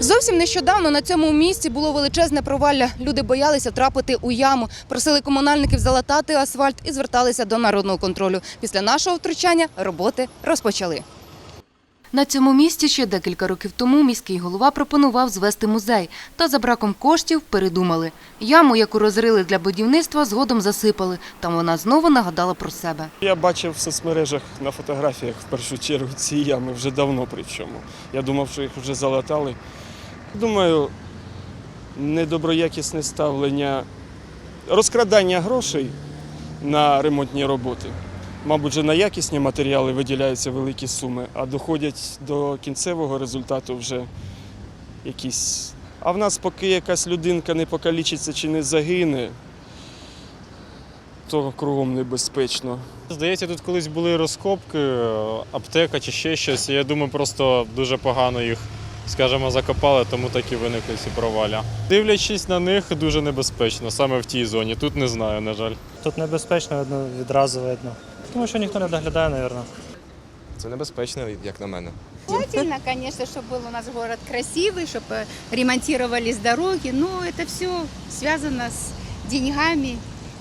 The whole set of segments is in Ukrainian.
Зовсім нещодавно на цьому місці було величезне провалля. Люди боялися трапити у яму, просили комунальників залатати асфальт і зверталися до народного контролю. Після нашого втручання роботи розпочали. На цьому місці ще декілька років тому міський голова пропонував звести музей. Та за браком коштів передумали. Яму, яку розрили для будівництва, згодом засипали. Там вона знову нагадала про себе. Я бачив в соцмережах на фотографіях в першу чергу ці ями вже давно причому. Я думав, що їх вже залатали. Думаю, недоброякісне ставлення, розкрадання грошей на ремонтні роботи. Мабуть, вже на якісні матеріали виділяються великі суми, а доходять до кінцевого результату вже якісь. А в нас, поки якась людинка не покалічиться чи не загине, то кругом небезпечно. Здається, тут колись були розкопки, аптека чи ще щось. Я думаю, просто дуже погано їх, скажімо, закопали, тому так і виникли ці проваля. Дивлячись на них, дуже небезпечно, саме в тій зоні. Тут не знаю, на жаль. Тут небезпечно видно, відразу видно. Тому що ніхто не доглядає, мабуть. Це небезпечно, як на мене. Желательно, конечно, чтобы был у нас город красивый, чтобы ремонтировались дороги, но это все связано с деньгами,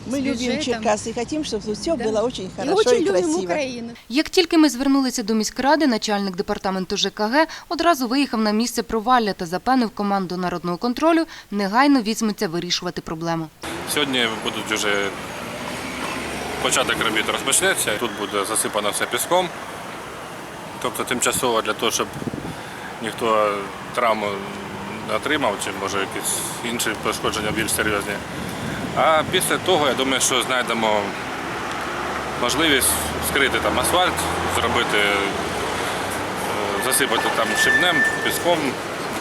Мы с любим бюджетом. Черкассы и хотим, чтобы все Да. было очень И хорошо очень и любим красиво. Украину. Як тільки ми звернулися до міськради, начальник департаменту ЖКГ одразу виїхав на місце провалля та запевнив команду народного контролю негайно візьметься вирішувати проблему. Сьогодні будуть вже початок робіт розпочнеться. Тут буде засипано все піском. Тобто тимчасово для того, щоб ніхто травму не отримав, чи може якісь інші пошкодження більш серйозні. А після того, я думаю, що знайдемо можливість вскрити там асфальт, зробити, е, засипати там щебнем, піском,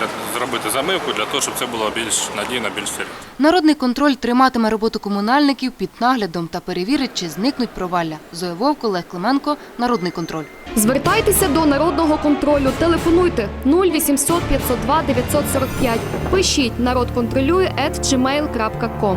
для- зробити замивку для того, щоб це було більш надійно, більш серйозно. Народний контроль триматиме роботу комунальників під наглядом та перевірить, чи зникнуть провалля. Зоя Вовко, Олег Клименко, Народний контроль. Звертайтеся до народного контролю. Телефонуйте 0800 502 945. Пишіть народ контролює at gmail.com.